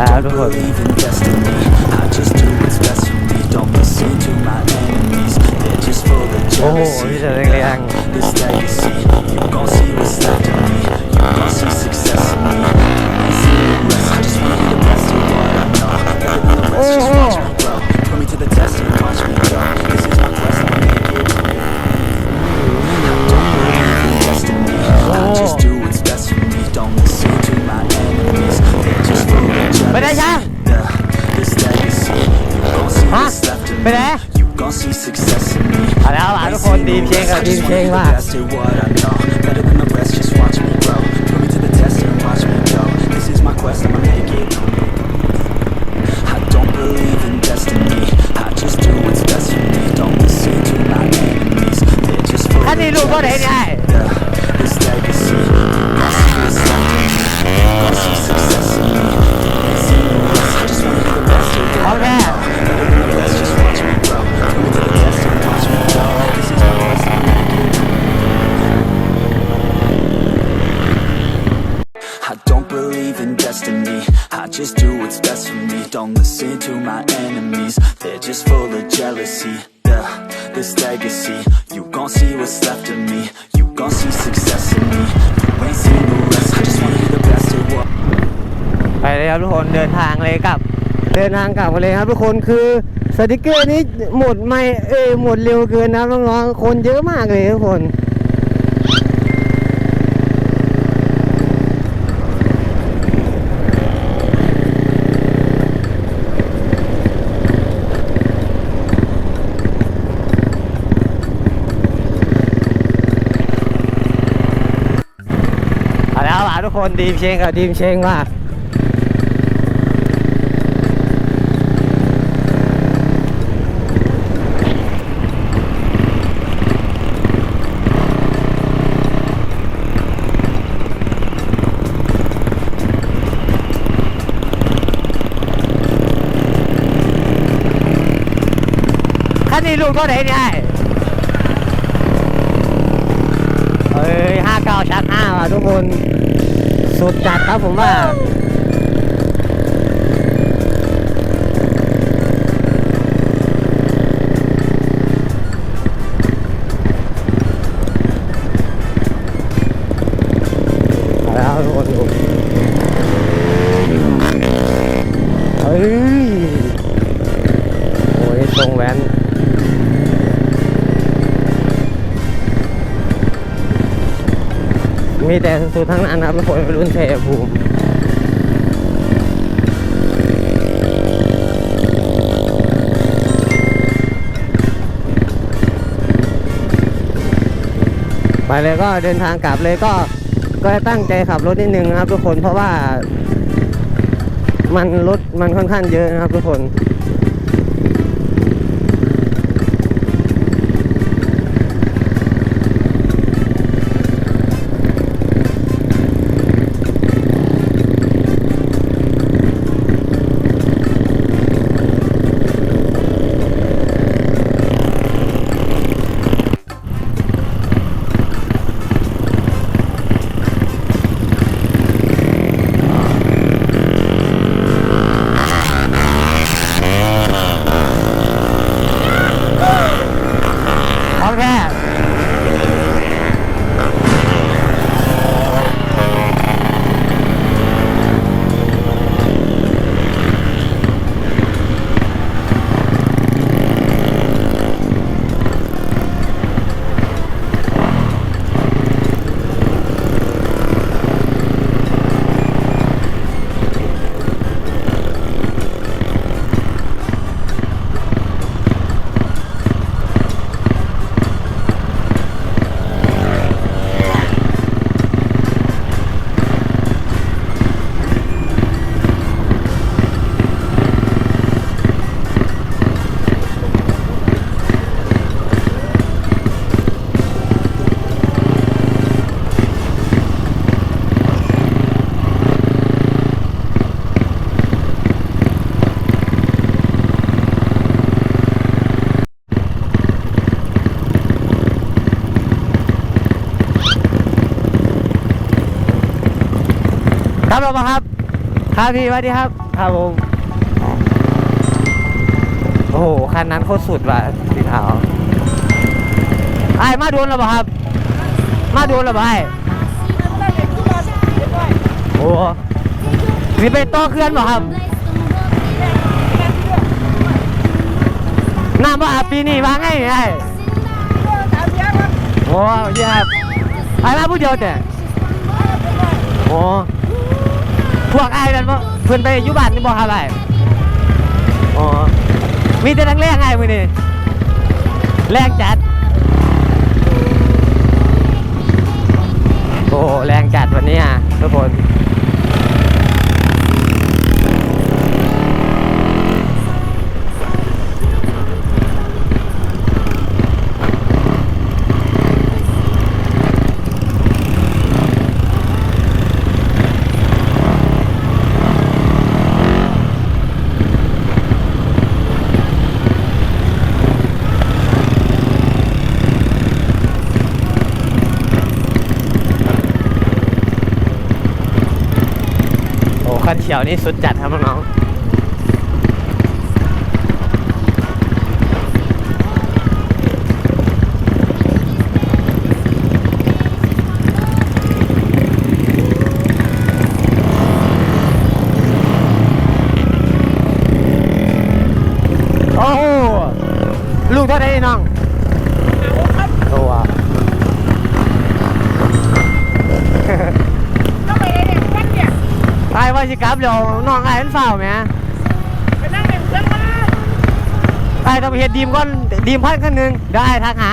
ครับทุกคน believe in destiny. I just do what's best for me. Don't listen to my enemies. They're just full of โอ้โห jealousy. มีแต่แรง This legacy, you gon' see what's left of me. You gon' see success best what I know. Better than the rest, just watch me grow. Put me to the test and watch me go. This is my quest, I'ma make it I don't believe in destiny. I just do what's best for me. Don't listen to my enemies. They're just full of jealousy just do what's best for me. Don't listen to my enemies. They're just full of jealousy. Yeah, this legacy. You gon' see what's left of me. You gon' see success in me. You ain't seen the rest. I just wanna be the best at what. ไปเลยครับทุกคนเดินทางเลยกลับ เดินทางกลับมาเลยครับทุกคนคือสติกเกอร์นี้หมดไม่เอยหมดเร็วเกินนะน้องๆคนเยอะมากเลยทุกคน เอาแล้วล่ะทุ กคนทีมเชงกับทีมเชงว่าคันนี้ลูกก็ได้เนี่ยเอ้ยห้าเก้าชักห้าว่ะทุกคน สุดจัดครับผมว่าเอา มีแต่สุดทั้งนั้นนะครับทุกคนรุ่นเทภูมิไปเลยก็เดินทางกลับเลยก็ก็ตั้งใจขับรถนิดนึงนะครับ ทุกคนเพราะว่า มันรถมันค่อนข้างเยอะนะครับ ทุกคน ครับเรามาครับขครับพี่สวัสดีครับ ครับผมโอ้โหคันนั้นโคตรสุดว่ะสีขาวไอ้ายมาโดนแล้วเปล่าครับ มาโดนแล้วเปล่าไอ้ายโอ้นี่เป็นต่อเคลื่อนเปล่าครับน้ำว่าอาบปีนี้ว่าไงไอ้โอ้เยี่ยมไอ้มาผู้เดียวแต่โอ้ พวกไอ้นั่นบ่เพื่อนไปอยู่บ้านนี่บ่ครับไอ้โอ้มีแต่นักแรงไอ้มือนี่แรงจัด โอ้แรงจัดวันนี้อะทุกคน เขียวนี่สุดจัดครับน้อง ไอ้ว่าสิกลับเดี๋ยวน้องไอ้มันเฝ้าไหมไอ้ต้องไปเฮ็ดดีมก่อนดีมพันกันหนึ่งเดี๋ยวไอ้ทักหา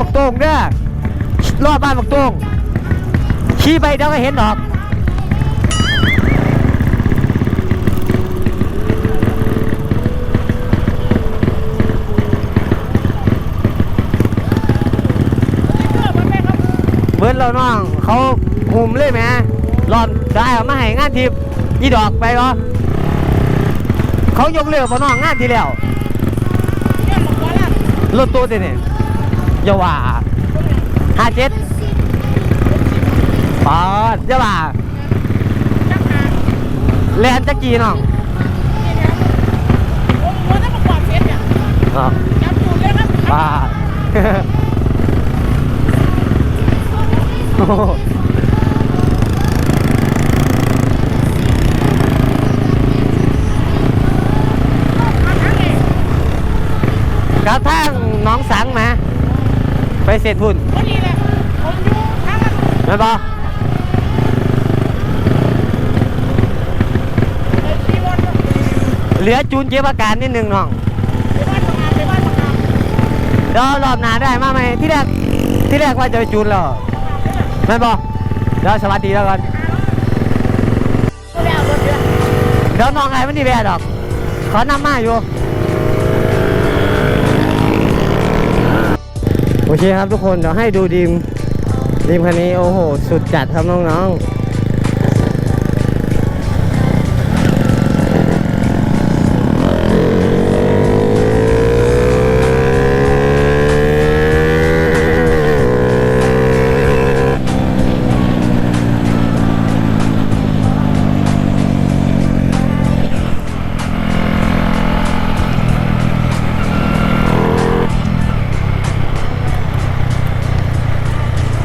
บักโตงเด้อรอบบ้านบักโตงขี่ไปเดี๋ยวก็เห็นดอกเบิร์ดเราน้อง เขาหุ่มเลยไหมรอนได้เอามาให้งานทิพย์อีดอกไปเหรอเขายกเลิกพอน้องงานที่แล้วรถตู้เดี๋ยวนี่ย อย่าว่าห้าเจ็ดปอดอย่าว่าแลนจะกี่น้องอ๋อปาดโอ้โหกระทั่งหน้องสังมา ไปเสร็จพุ่นไม่บอเหลือจูนเจ็บอาการนิดนึงน้องเดี๋ยวรอบหน้าได้มาไหมที่แรกที่แรกว่าจะไปจูนแล้วไม่บอเดี๋ยวสวัสดีแล้วกันเดี๋ยวน้องไอ้มันดีแวดอก ขอนำมาอยู่ โอเคครับทุกคนเดี๋ยวให้ดูดีมดีมคันนี้โอ้โห สุดจัดครับน้องๆ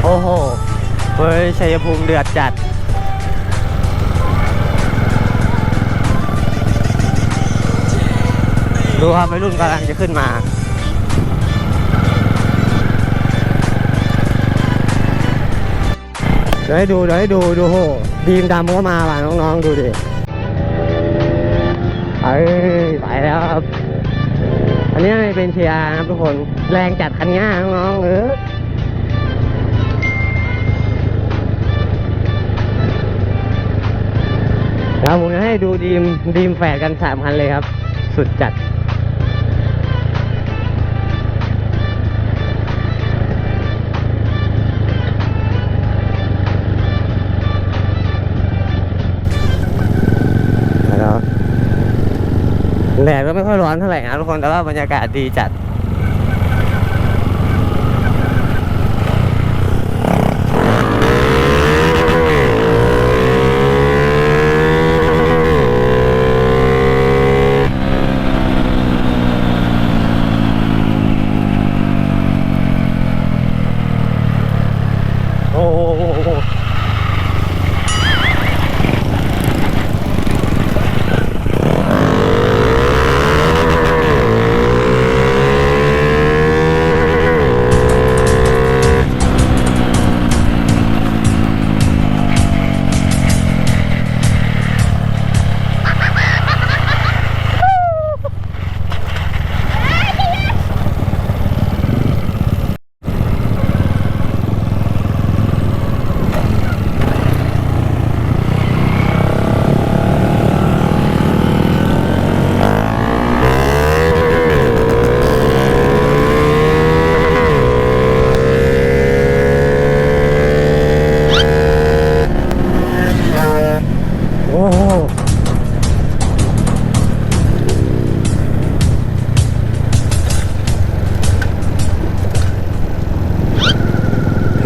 โอ้โหเฮ้ยชัยภูมิเดือดจัด ดูครับวัยรุ่นกำลังจะขึ้นมาเดี๋ยวให้ดูเดี๋ยวให้ดูดูโหดีมดำก็มาว่ะน้องๆดูดิเอ้ยไปแล้วครับ อันนี้เป็นเชียร์นะครับทุกคนแรงจัดคันนี้น้องๆเออ แล้วผมจะให้ดูดีมดีมแฝดกันสามคันเลยครับ สุดจัด แล้วแดดก็ไม่ค่อยร้อนเท่าไหร่นะทุกคน แต่ว่าบรรยากาศดีจัด เ